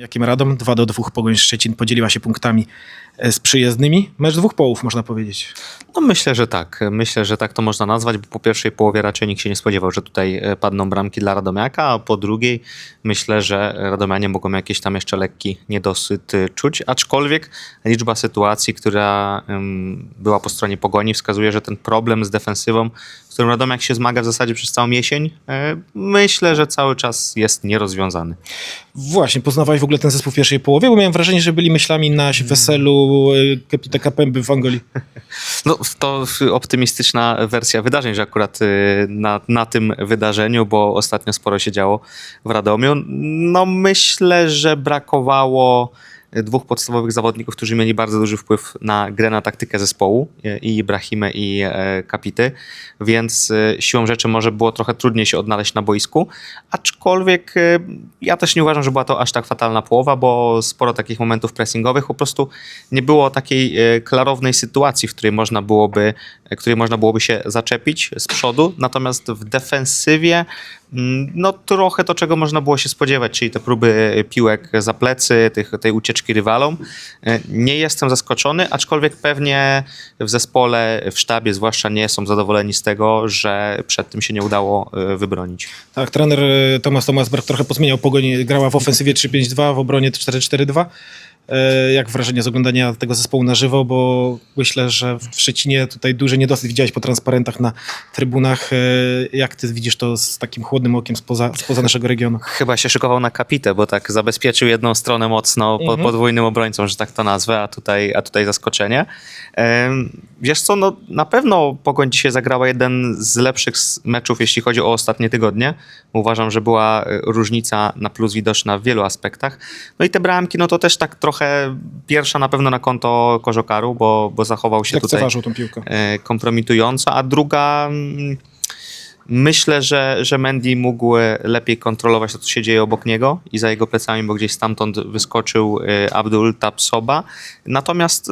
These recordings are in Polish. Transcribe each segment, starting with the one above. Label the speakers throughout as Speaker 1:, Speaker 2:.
Speaker 1: Jakim Radom 2 do 2 Pogoń Szczecin podzieliła się punktami e, z przyjezdnymi. Mecz dwóch połów, można powiedzieć.
Speaker 2: No myślę, że tak. Myślę, że tak to można nazwać, bo po pierwszej połowie raczej nikt się nie spodziewał, że tutaj e, padną bramki dla Radomiaka, a po drugiej myślę, że Radomianie mogą jakiś tam jeszcze lekki niedosyt e, czuć, aczkolwiek liczba sytuacji, która była po stronie Pogoni wskazuje, że ten problem z defensywą, którym Radomiak się zmaga w zasadzie przez całą jesień, e, myślę, że cały czas jest nierozwiązany.
Speaker 1: Właśnie, poznawałeś w ogóle ten zespół w pierwszej połowie, bo miałem wrażenie, że byli myślami na weselu e, kapitana Pęby w Angolii.
Speaker 2: No, to optymistyczna wersja wydarzeń, że akurat y, na, na tym wydarzeniu, bo ostatnio sporo się działo w Radomiu. No, myślę, że brakowało dwóch podstawowych zawodników, którzy mieli bardzo duży wpływ na grę, na taktykę zespołu, y, i Ibrahimę i e, Kapity, więc y, siłą rzeczy może było trochę trudniej się odnaleźć na boisku, aczkolwiek ja też nie uważam, że była to aż tak fatalna połowa, bo sporo takich momentów pressingowych. Po prostu nie było takiej e, klarownej sytuacji, w której można byłoby, e, której można byłoby się zaczepić z przodu, natomiast w defensywie mm, no trochę to, czego można było się spodziewać, czyli te próby piłek za plecy, tych, tej ucieczki rywalom. E, Nie jestem zaskoczony, aczkolwiek pewnie w zespole, w sztabie zwłaszcza nie są zadowoleni z tego, że przed tym się nie udało e, wybronić.
Speaker 1: Tak, trener e, Tomasz Tomasberg trochę pozmieniał Pogoń, grała w ofensywie 3-5-2, w obronie 4-4-2. E, Jak wrażenie z oglądania tego zespołu na żywo, bo myślę, że w Szczecinie tutaj duży niedosyt widziałeś po transparentach na trybunach. E, Jak ty widzisz to z takim chłodnym okiem spoza, spoza naszego regionu?
Speaker 2: Chyba się szykował na kapitę, bo tak zabezpieczył jedną stronę mocno po,
Speaker 1: Mhm.
Speaker 2: podwójnym obrońcą, że tak to nazwę, a tutaj, a tutaj zaskoczenie. Wiesz co, no, na pewno Pogoń dzisiaj zagrała jeden z lepszych meczów, jeśli chodzi o ostatnie tygodnie. Uważam, że była e, różnica na plus widoczna w wielu aspektach. No i te bramki, no to też tak trochę pierwsza na pewno na konto Korzokaru, bo, bo zachował się tutaj
Speaker 1: tą piłkę.
Speaker 2: e, kompromitująca, a druga mm, myślę, że, że Mendy mógł e, lepiej kontrolować to, co się dzieje obok niego i za jego plecami, bo gdzieś stamtąd wyskoczył e, Abdul Tapsoba. Natomiast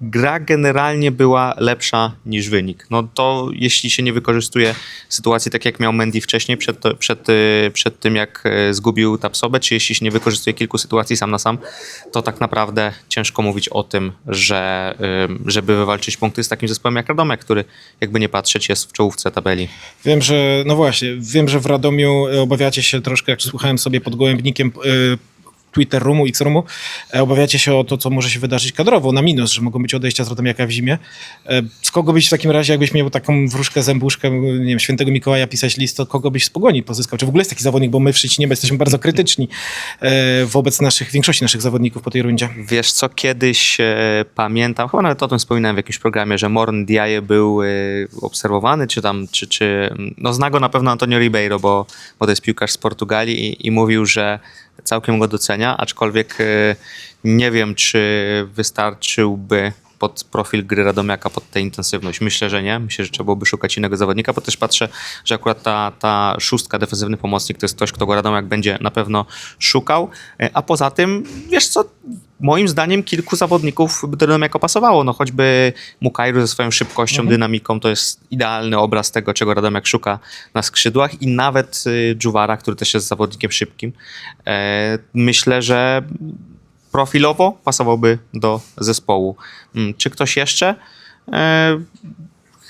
Speaker 2: gra generalnie była lepsza niż wynik. No to jeśli się nie wykorzystuje sytuacji tak jak miał Mendy wcześniej, przed, przed, e, przed tym jak e, zgubił Tapsobę, czy jeśli się nie wykorzystuje kilku sytuacji sam na sam, to tak naprawdę ciężko mówić o tym, że ym, żeby wywalczyć punkty z takim zespołem jak Radomek, który jakby nie patrzeć jest w czołówce tabeli.
Speaker 1: Wiem, że, no właśnie, wiem, że w Radomiu obawiacie się troszkę, jak słuchałem sobie pod gołębnikiem e, Twitter Roomu, X Roomu, e, obawiacie się o to, co może się wydarzyć kadrowo, na minus, że mogą być odejścia z Radomiaka w zimie. E, Z kogo byś w takim razie, jakbyś miał taką wróżkę, zębuszkę, nie wiem, świętego Mikołaja pisać list, to kogo byś z Pogoni pozyskał? Czy w ogóle jest taki zawodnik, bo my w Szczecinie jesteśmy bardzo krytyczni e, wobec naszych, większości naszych zawodników po tej rundzie.
Speaker 2: Wiesz co, kiedyś e, pamiętam, chyba nawet o tym wspominałem w jakimś programie, że Morn Diaye był e, obserwowany, czy tam, czy, czy no zna go na pewno Antonio Ribeiro, bo, bo to jest piłkarz z Portugalii i, i mówił, że całkiem go docenia, aczkolwiek e, nie wiem, czy wystarczyłby pod profil gry Radomiaka, pod tę intensywność. Myślę, że nie. Myślę, że trzeba byłoby szukać innego zawodnika, bo też patrzę, że akurat ta, ta szóstka, defensywny pomocnik, to jest ktoś, kto go Radomiak będzie na pewno szukał. E, A poza tym, wiesz co, moim zdaniem kilku zawodników by do Radomiaka pasowało. No choćby Mukairu ze swoją szybkością, dynamiką, to jest idealny obraz tego, czego Radomiak szuka na skrzydłach i nawet y, Dżuwara, który też jest zawodnikiem szybkim. E, myślę, że profilowo pasowałby do zespołu. Mm, Czy ktoś jeszcze?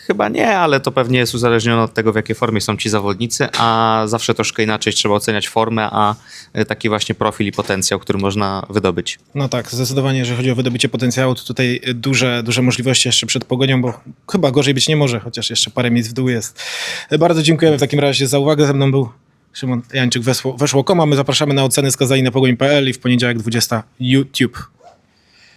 Speaker 2: E, chyba nie, ale to pewnie jest uzależnione od tego, w jakiej formie są ci zawodnicy, a zawsze troszkę inaczej trzeba oceniać formę, a e, taki właśnie profil i potencjał, który można wydobyć.
Speaker 1: No tak, zdecydowanie, jeżeli chodzi o wydobycie potencjału, to tutaj duże, duże możliwości jeszcze przed pogonią, bo chyba gorzej być nie może, chociaż jeszcze parę miejsc w dół jest. Bardzo dziękujemy w takim razie za uwagę. Ze mną był Szymon Jańczyk, weszło, weszło koma. My zapraszamy na oceny skazani na pogoń.pl i w poniedziałek 20 YouTube.